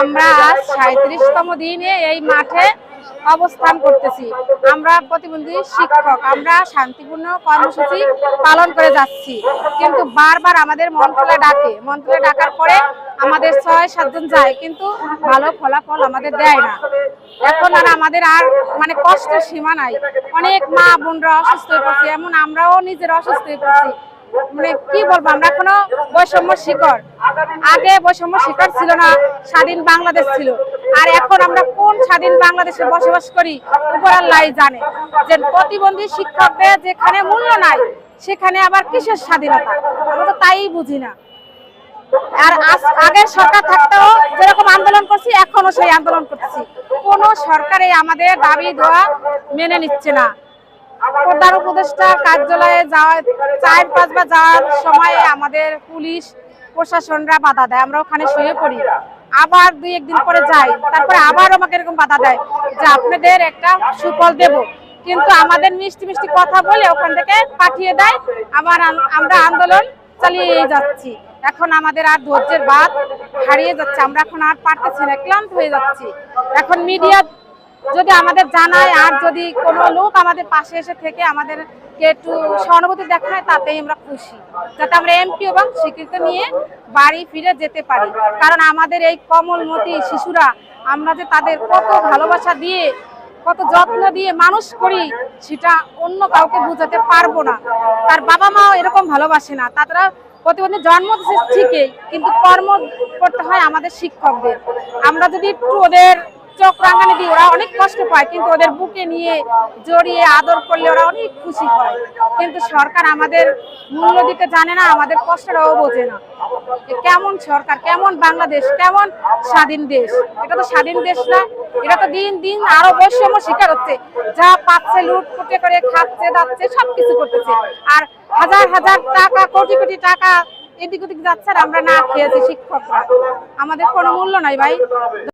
আমরা সাঁত্রিশতম দিনে এই মাঠে অবস্থান করতেছি। আমরা প্রতিবন্ধী শিক্ষক, আমরা শান্তিপূর্ণ কর্মসূচি পালন করে যাচ্ছি। কিন্তু বারবার আমাদের মন্ত্রণালয় ডাকে। মন্ত্রণালয় ডাকার পরে আমাদের ছয় সাতজন যায়, কিন্তু ভালো ফলাফল আমাদের দেয় না। এখন আর আমাদের আর মানে কষ্টের সীমা নাই। অনেক মা বোনরা অসুস্থ হয়ে পড়ছে। এমন আমরাও নিজেরা অসুস্থ হয়ে পড়ছি। মানে কি বলব, আমরা এখনও বৈষম্য শিকড়। আগে বৈষম্য শিকড় ছিল না, স্বাধীন বাংলাদেশ ছিল। আর এখন আমরা কোন স্বাধীন বাংলাদেশে বসবাস করি উপর আল্লাহ জানে। যে প্রতিবন্ধী শিক্ষকদের যেখানে মূল্য নাই, সেখানে আবার কিসের স্বাধীনতা? আমরা তো তাই বুঝি না। আর আগের সরকার থাকতেও যেরকম আন্দোলন করছি এখনও সেই আন্দোলন করতেছি কোন সরকারে আমাদের দাবি দেওয়া মেনে নিচ্ছে না। প্রধান উপদেষ্টা কার্যালয়ে যাওয়া চার পাঁচবার যাওয়ার সময় আমাদের পুলিশ প্রশাসনরা বাধা দেয়, আমরা ওখানে শুয়ে পড়ি। আবার দুই একদিন পরে যাই, তারপরে আবার আমাকে এরকম বাধা দেয় যে আপনাদের একটা সুফল দেব। কিন্তু আমাদের মিষ্টি মিষ্টি কথা বলে ওখান থেকে পাঠিয়ে দেয়, আবার আমরা আন্দোলন চালিয়ে যাচ্ছি। এখন আমাদের আর ধৈর্যের বাদ হারিয়ে যাচ্ছে, আমরা এখন আর পারতেছি না, ক্লান্ত হয়ে যাচ্ছি। এখন মিডিয়া যদি আমাদের জানায়, আর যদি কোনো লোক আমাদের পাশে এসে থেকে আমাদেরকে একটু সহানুভূতি দেখায়, তাতেই আমরা খুশি। যাতে আমরা এমপি এবং স্বীকৃতি নিয়ে বাড়ি ফিরে যেতে পারি। কারণ আমাদের এই কমলমতি শিশুরা, আমরা যে তাদের কত ভালোবাসা দিয়ে, কত যত্ন দিয়ে মানুষ করি, সেটা অন্য কাউকে বোঝাতে পারব না। তার বাবা মাও এরকম ভালোবাসে না। তারা প্রতিবন্ধী জন্ম ঠিকই, কিন্তু কর্ম করতে হয় আমাদের শিক্ষকদের। আমরা যদি একটু ওদের চোখ রাঙানি দিই ওরা অনেক কষ্ট পায়, কিন্তু ওদের বুকে নিয়ে জড়িয়ে আদর করলে ওরা অনেক খুশি হয়। কিন্তু সরকার আমাদের মূল্য দিতে জানে না, আমাদের কষ্টটাও বোঝে না। কেমন সরকার, কেমন বাংলাদেশ, কেমন স্বাধীন দেশ। এটা তো স্বাধীন দেশ না, এটা তো দিন দিন আরও বৈষম্য শিকার হচ্ছে। যা পাচ্ছে লুট ফুটে করে খাচ্ছে, দাচ্ছে, সবকিছু করতেছে। আর হাজার হাজার টাকা, কোটি কোটি টাকা এদিক ওদিক যাচ্ছে আর আমরা না খেয়েছি শিক্ষকরা। আমাদের কোনো মূল্য নাই ভাই।